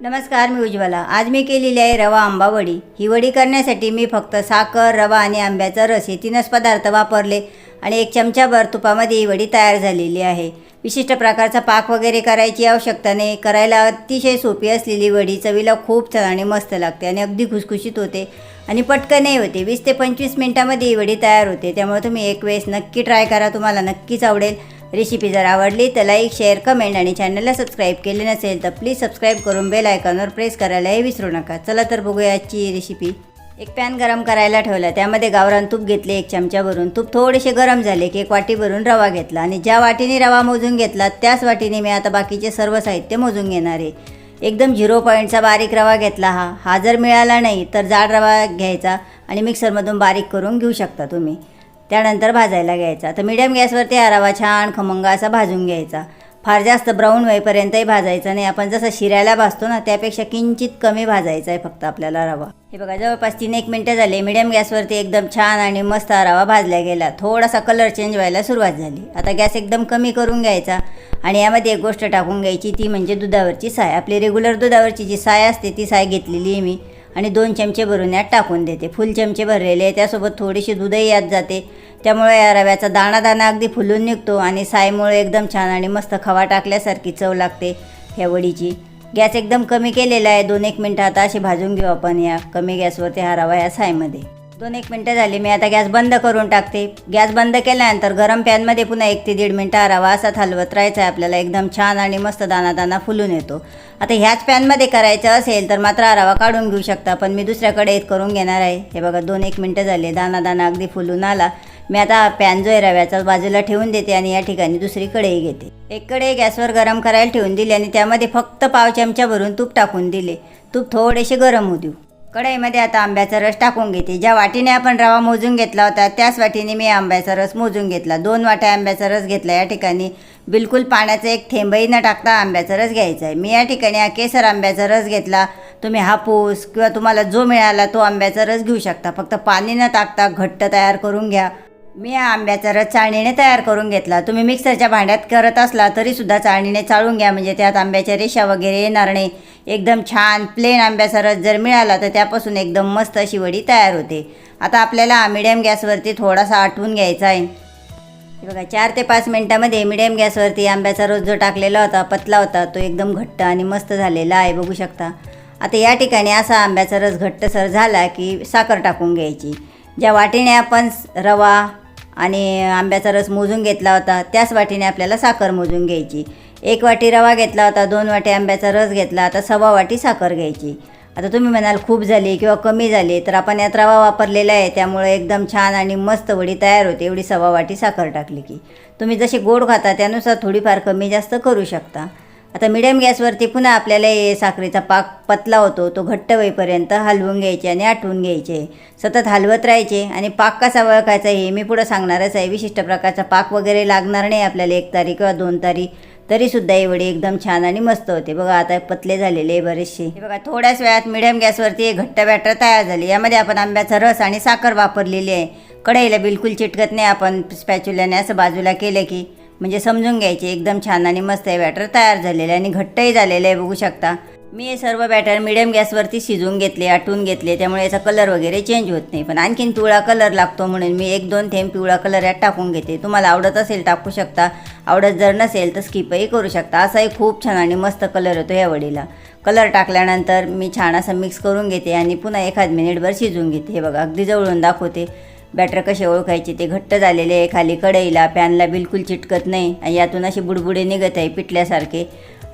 नमस्कार मी उज्ज्वला. आज मी केलेली आहे रवा आंबा वडी. ही वडी करण्यासाठी मी फक्त साखर रवा आणि आंब्याचा रस हे तीनच पदार्थ वापरले आणि एक चमचाभर तुपामध्ये ही वडी तयार झालेली आहे. विशिष्ट प्रकारचा पाक वगैरे करायची आवश्यकता नाही. करायला अतिशय सोपी असलेली वडी चवीला खूप छान आणि मस्त लागते आणि अगदी खुसखुशीत होते आणि पटकनही होते. वीस ते पंचवीस मिनटामध्ये ही वडी तयार होते. त्यामुळे तुम्ही एक वेळेस नक्की ट्राय करा. तुम्हाला नक्कीच आवडेल. रेसिपी जर आवडली तर लाईक शेअर कमेंट आणि चॅनलला सबस्क्राईब केले नसेल तर प्लीज सबस्क्राईब करून बेल आयकॉनवर प्रेस करायलाही विसरू नका. चला तर बघूया आजची रेसिपी. एक पॅन गरम करायला ठेवला. त्यामध्ये गावरान तूप घेतले एक चमचा भरून. तूप थोडेसे गरम झाले की एक वाटी भरून रवा घेतला आणि ज्या वाटीने रवा मोजून घेतला त्याच वाटीने मी आता बाकीचे सर्व साहित्य मोजून घेणार आहे. एकदम झिरो पॉईंटचा बारीक रवा घेतला हा. हा जर मिळाला नाही तर जाड रवा घ्यायचा आणि मिक्सरमधून बारीक करून घेऊ शकता तुम्ही. त्यानंतर भाजायला घ्यायचा. तर मीडियम गॅसवरती आरावा छान खमंग असा भाजून घ्यायचा. फार जास्त ब्राऊन होईपर्यंतही भाजायचा नाही. आपण जसं शिरायला भाजतो ना त्यापेक्षा किंचित कमी भाजायचा आहे फक्त आपल्याला रवा हे बघा जवळपास तीन एक मिनटं झाले. मीडियम गॅसवरती एकदम छान आणि मस्त रवा भाजला गेला. थोडासा कलर चेंज व्हायला सुरुवात झाली. आता गॅस एकदम कमी करून घ्यायचा आणि यामध्ये एक गोष्ट टाकून घ्यायची ती म्हणजे दुधावरची साय. आपली रेग्युलर दुधावरची जी साय असते ती साय घेतलेली आहे मी. आणि दोन चमचे भरून यात टाकून देते. फुल चमचे भरलेले आहे त्यासोबत थोडीशी दूधही यात जाते. त्यामुळे या रव्याचा दाणा दाणा अगदी फुलून निघतो आणि सायमुळे एकदम छान आणि मस्त खवा टाकल्यासारखी चव लागते ह्या वडीची. गॅस एकदम कमी केलेला आहे. दोन एक मिनटं आता अशी भाजून घेऊ आपण या कमी गॅसवरती हा रवा या सायमध्ये. दोन एक मिनटं झाली मी आता गॅस बंद करून टाकते. गॅस बंद केल्यानंतर गरम पॅनमध्ये पुन्हा एक ते दीड मिनटं आरावा असाच हलवत राहायचा आहे आपल्याला. एकदम छान आणि मस्त दाना दाना फुलून येतो. आता ह्याच पॅनमध्ये करायचं असेल तर मात्र आरावा काढून घेऊ शकता पण मी दुसऱ्याकडे एक करून घेणार आहे. हे बघा दोन एक मिनटं झाले दाना दाना अगदी फुलून आला. मी आता पॅन जो आहे रव्याचा बाजूला ठेवून देते आणि या ठिकाणी दुसरी कढई घेते. एक कढई गॅसवर गरम करायला ठेवून दिली आणि त्यामध्ये फक्त पाव चमचा भरून तूप टाकून दिले. तूप थोडेसे गरम होऊ देऊ. कढईमध्ये आता आंब्याचा रस टाकून घेते. ज्या वाटीने आपण रवा मोजून घेतला होता त्याच वाटीने मी आंब्याचा रस मोजून घेतला. दोन वाट्या आंब्याचा रस घेतला. या ठिकाणी बिलकुल पाण्याचा एक थेंबही न टाकता आंब्याचा रस घ्यायचा आहे. मी या ठिकाणी हा केसर आंब्याचा रस घेतला. तुम्ही हापूस किंवा तुम्हाला जो मिळाला तो आंब्याचा रस घेऊ शकता. फक्त पाणी न टाकता घट्ट तयार करून घ्या. मी हा आंब्याचा रस चाळणीने तयार करून घेतला. तुम्ही मिक्सरच्या भांड्यात करत असला तरीसुद्धा चाळणीने चाळून घ्या. म्हणजे त्यात आंब्याच्या रेषा वगैरे येणार नाही. एकदम छान प्लेन आंब्याचा रस जर मिळाला तर त्यापासून एकदम मस्त अशी वडी तयार होते. आता आपल्याला मिडियम गॅसवरती थोडासा आटवून घ्यायचा आहे. बघा चार ते पाच मिनटामध्ये मिडियम गॅसवरती आंब्याचा रस जो टाकलेला होता पतला होता तो एकदम घट्ट आणि मस्त झालेला आहे. बघू शकता. आता या ठिकाणी असा आंब्याचा रस घट्टसर झाला की साखर टाकून घ्यायची. ज्या वाटीने आपण रवा आणि आंब्याचा रस मोजून घेतला होता त्याच वाटीने आपल्याला साखर मोजून घ्यायची. एक वाटी रवा घेतला होता दोन वाटी आंब्याचा रस घेतला आता सव्वा वाटी साखर घ्यायची. आता तुम्ही म्हणाल खूप झाली किंवा कमी झाली तर आपण यात रवा वापरलेला आहे त्यामुळे एकदम छान आणि मस्त वडी तयार होते एवढी सव्वा वाटी साखर टाकली की. तुम्ही जसे गोड खाता त्यानुसार थोडीफार कमी जास्त करू शकता. आता मिडियम गॅसवरती पुन्हा आपल्याला हे साखरेचा पाक पतला होतो तो घट्ट होईपर्यंत हलवून घ्यायचे आणि आटवून घ्यायचे. सतत हलवत राहायचे आणि पाक कसा ओळखायचा हे मी पुढं सांगणारच आहे. विशिष्ट प्रकारचा पाक वगैरे लागणार नाही आपल्याला एक तारीख किंवा दोन तारीख. तरीसुद्धा एवढी एकदम छान आणि मस्त होते. बघा आता पतले झालेले आहे बरेचसे. हे बघा थोड्याच वेळात मिडियम गॅसवरती एक घट्ट बॅटर तयार झाली. यामध्ये आपण आंब्याचा रस आणि साखर वापरलेली आहे. कढईला बिलकुल चिटकत नाही आपण स्पॅच्युल्याने असं बाजूला केलं की. म्हणजे समजून घ्यायचे एकदम छान आणि मस्त हे बॅटर तयार झालेलं आहे आणि घट्टही झालेलं आहे बघू शकता. मी हे सर्व बॅटर मिडियम गॅसवरती शिजवून घेतले आटून घेतले त्यामुळे याचा कलर वगैरे चेंज होत नाही. पण आणखीन पिवळा कलर लागतो म्हणून मी एक दोन थेंब पिवळा कलर यात टाकून घेते. तुम्हाला आवडत असेल टाकू शकता. आवडत जर नसेल तर स्किपही करू शकता. असाही खूप छान आणि मस्त कलर होतो या वडीला. कलर टाकल्यानंतर मी छान असं मिक्स करून घेते आणि पुन्हा एखाद मिनिटभर शिजवून घेते. हे बघा अगदी जवळून दाखवते. बॅटर कसे ओळखायचे? ते घट्ट झालेले आहे खाली कढईला पॅनला बिलकुल चिटकत नाही आणि यातून असे बुडबुडे निघत आहे पिटल्यासारखे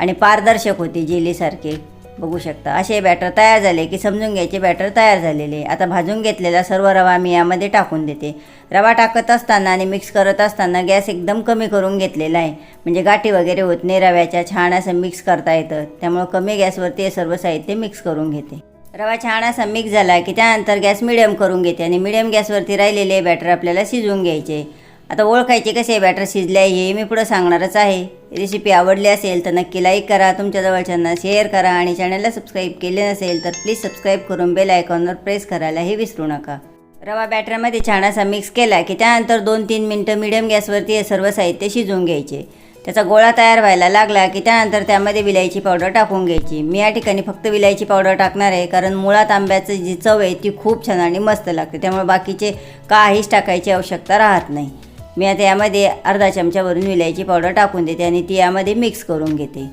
आणि पारदर्शक होते जेलीसारखे. बघू शकता असे बॅटर तयार झाले की समजून घ्यायचे बॅटर तयार झालेले आता भाजून घेतलेला सर्व रवा मी यामध्ये टाकून देते. रवा टाकत असताना आणि मिक्स करत असताना गॅस एकदम कमी करून घेतलेला आहे. म्हणजे गाठी वगैरे होत नाही रव्याच्या छान असं मिक्स करता येतं. त्यामुळं कमी गॅसवरती हे सर्व साहित्य मिक्स करून घेते. रवा छान असा मिक्स झाला की त्यानंतर गॅस मिडियम करून घेते आणि मिडियम गॅसवरती राहिलेले बॅटर आपल्याला शिजवून घ्यायचे. आता ओळखायचे कसे बॅटर शिजले आहे हे मी पुढं सांगणारच आहे. रेसिपी आवडली असेल तर नक्की लाईक करा तुमच्या जवळच्यांना शेअर करा आणि चॅनलला सबस्क्राईब केले नसेल तर प्लीज सबस्क्राईब करून बेल आयकॉनवर प्रेस करायलाही विसरू नका. रवा बॅटरमध्ये छान असा मिक्स केला की त्यानंतर दोन तीन मिनटं मिडियम गॅसवरती हे सर्व साहित्य शिजवून घ्यायचे. त्याचा गोळा तयार व्हायला लागला की त्यानंतर त्यामध्ये विलायची पावडर टाकून घ्यायची. मी या ठिकाणी फक्त विलायची पावडर टाकणार आहे कारण मुळात आंब्याचं जी चव आहे ती खूप छान आणि मस्त लागते. त्यामुळे बाकीचे काहीच टाकायची आवश्यकता राहत नाही. मी आता यामध्ये अर्धा चमच्यावरून विलायची पावडर टाकून देते आणि ती यामध्ये मिक्स करून घेते.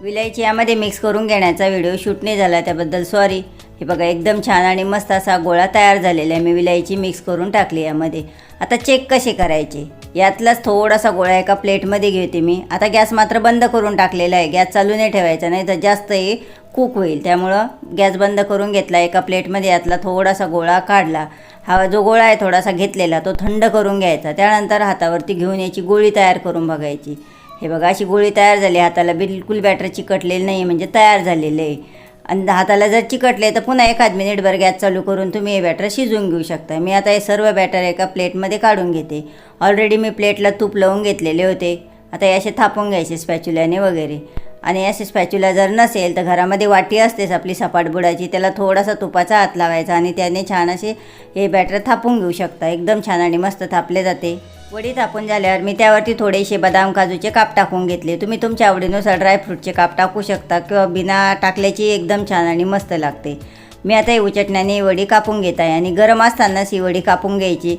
विलायची यामध्ये मिक्स करून घेण्याचा व्हिडिओ शूट नाही झाला त्याबद्दल सॉरी हे बघा एकदम छान आणि मस्त असा गोळा तयार झालेला आहे. मी विलायची मिक्स करून टाकली यामध्ये. आता चेक कसे करायचे? यातलाच थोडासा गोळा एका प्लेटमध्ये घेते मी. आता गॅस मात्र बंद करून टाकलेला आहे. गॅस चालू नाही ठेवायचा नाही तर जास्त हे कुक होईल. त्यामुळं गॅस बंद करून घेतला एका प्लेटमध्ये. यातला थोडासा गोळा काढला. हा जो गोळा आहे थोडासा घेतलेला तो थंड करून घ्यायचा. त्यानंतर हातावरती घेऊन याची गोळी तयार करून बघायची. हे बघा अशी गोळी तयार झाली. हाताला बिलकुल बॅटर चिकटलेली नाही म्हणजे तयार झालेलं आहे. आणि हाताला जर चिकटले तर पुन्हा एखाद मिनिटभर गॅस चालू करून तुम्ही हे बॅटर शिजवून घेऊ शकता. मी आता हे सर्व बॅटर एका प्लेटमध्ये काढून घेते. ऑलरेडी मी प्लेटला तूप लावून घेतलेले होते. आता हे असे थापून घ्यायचे स्पॅच्युल्याने वगैरे. आणि असे स्पॅच्युला जर नसेल तर घरामध्ये वाटी असतेच आपली सपाट बुडाची त्याला थोडासा तुपाचा हात लावायचा आणि त्याने छान असे हे बॅटर थापून घेऊ शकता. एकदम छान आणि मस्त थापले जाते. वडी थापून झाल्यावर मी त्यावरती थोडेसे बदाम काजूचे काप टाकून घेतले. तुम्ही तुमच्या आवडीनुसार ड्रायफ्रूटचे काप टाकू शकता किंवा बिना टाकल्याची एकदम छान आणि मस्त लागते. मी आता ही उचटण्याने ही वडी कापून घेत आहे आणि गरम असतानाच ही वडी कापून घ्यायची.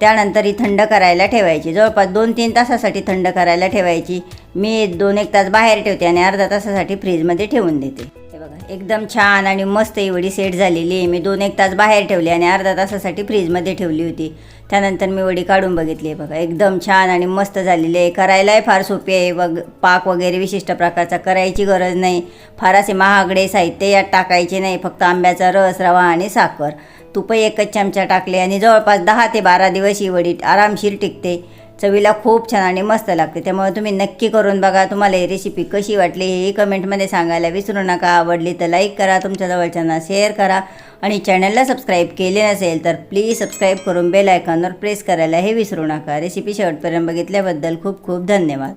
त्यानंतर ही थंड करायला ठेवायची. जवळपास दोन तीन तासासाठी थंड करायला ठेवायची. मी दोन एक तास बाहेर ठेवते आणि अर्धा तासासाठी फ्रीजमध्ये ठेवून देते. बघा एकदम छान आणि मस्त वडी सेट झालेली आहे. मी दोन एक तास बाहेर ठेवली आणि अर्धा तासासाठी फ्रीजमध्ये ठेवली होती. त्यानंतर मी वडी काढून बघितली आहे बघा. एकदम छान आणि मस्त झालेली आहे. करायलाही फार सोपी आहे. वग पाक वगैरे विशिष्ट प्रकारचा करायची गरज नाही. फार असे महागडे साहित्य यात टाकायचे नाही. फक्त आंब्याचा रस रवा आणि साखर. तुपही एकच चमचा टाकले आणि जवळपास दहा ते बारा दिवस ही वडी आरामशीर टिकते. चवीला खूप छान आणि मस्त लागते. त्यामुळे तुम्ही नक्की करून बघा. तुम्हाला ही रेसिपी कशी वाटली हे कमेंटमध्ये सांगायला विसरू नका. आवडली तर लाईक करा. तुमच्या जवळच्यांना शेअर करा. आणि चॅनलला सबस्क्राईब केले नसेल तर प्लीज सबस्क्राईब करून बेल आयकॉनवर प्रेस करायला हे विसरू नका. रेसिपी शेवटपर्यंत बघितल्याबद्दल खूप खूप धन्यवाद.